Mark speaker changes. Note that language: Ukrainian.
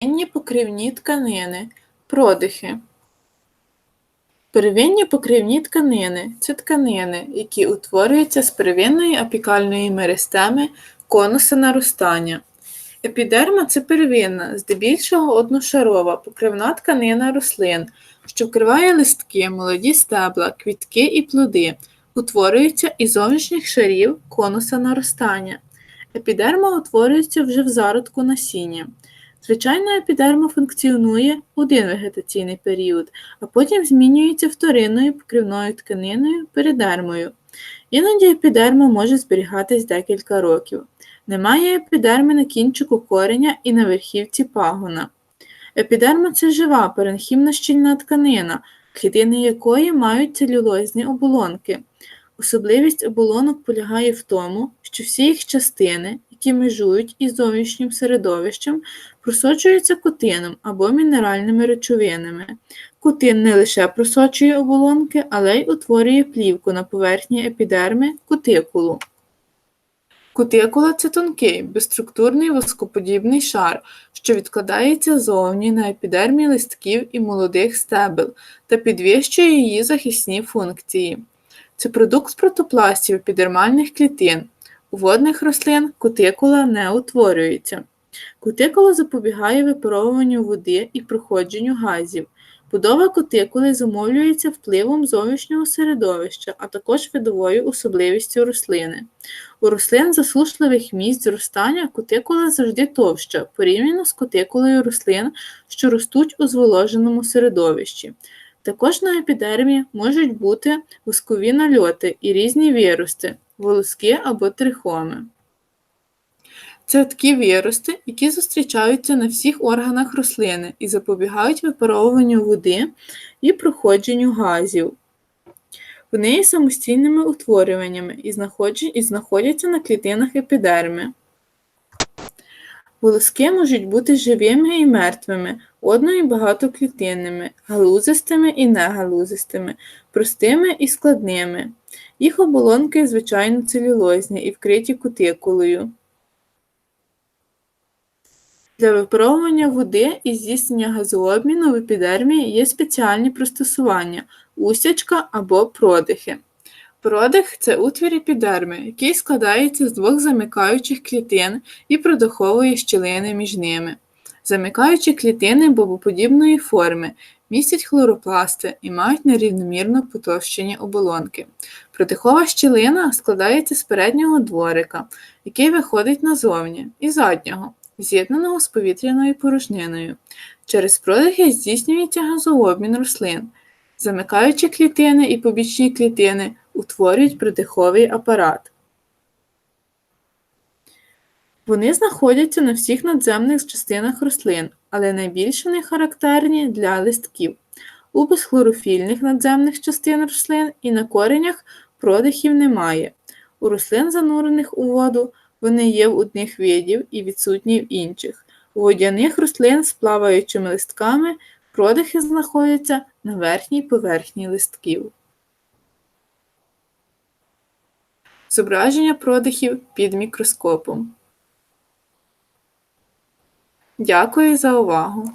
Speaker 1: Первинні покривні тканини продихи. Первинні покривні тканини це тканини, які утворюються з первинної апікальної меристеми конуса наростання. Епідерма це первинна, здебільшого одношарова покривна тканина рослин, що вкриває листки, молоді стебла, квітки і плоди, утворюється із зовнішніх шарів конуса наростання. Епідерма утворюється вже в зародку насіння. Звичайно, епідерма функціонує один вегетаційний період, а потім змінюється вторинною покривною тканиною перидермою. Іноді епідерма може зберігатись декілька років. Немає епідерми на кінчику кореня і на верхівці пагона. Епідерма це жива паренхімна щільна тканина, клітини якої мають целюлозні оболонки. Особливість оболонок полягає в тому, що всі їх частини, які межують із зовнішнім середовищем, просочуються кутином або мінеральними речовинами. Кутин не лише просочує оболонки, але й утворює плівку на поверхні епідерми кутикулу. Кутикула це тонкий, безструктурний воскоподібний шар, що відкладається зовні на епідермі листків і молодих стебел та підвищує її захисні функції. Це продукт протопластів епідермальних клітин. У водних рослин кутикула не утворюється. Кутикула запобігає випаровуванню води і проходженню газів. Будова кутикули зумовлюється впливом зовнішнього середовища, а також видовою особливістю рослини. У рослин засушливих місць зростання кутикула завжди товща, порівняно з кутикулою рослин, що ростуть у зволоженому середовищі. Також на епідермі можуть бути воскові нальоти і різні вирости, волоски або трихоми. Це такі вирости, які зустрічаються на всіх органах рослини і запобігають випаровуванню води і проходженню газів. Вони є самостійними утворюваннями і знаходяться на клітинах епідерми. Волоски можуть бути живими і мертвими, одно- і багатоклітинними, галузистими і негалузистими, простими і складними. Їх оболонки звичайно целюлозні і вкриті кутикулою. Для випаровування води і здійснення газообміну в епідермі є спеціальні пристосування усячка або продихи. Продих це утвір епідерми, який складається з двох замикаючих клітин і продихової щілини між ними. Замикаючі клітини бобоподібної форми, містять хлоропласти і мають нерівномірно потовщені оболонки. Продихова щілина складається з переднього дворика, який виходить назовні, і заднього, з'єднаного з повітряною порожниною. Через продихи здійснюється газообмін рослин. Замикаючі клітини і побічні клітини утворюють продиховий апарат. Вони знаходяться на всіх надземних частинах рослин, але найбільше вони характерні для листків. У безхлорофільних надземних частин рослин і на коренях продихів немає. У рослин, занурених у воду, вони є в одних видів і відсутні в інших. У водяних рослин з плаваючими листками продихи знаходяться на верхній поверхні листків. Зображення продихів під мікроскопом. Дякую за увагу!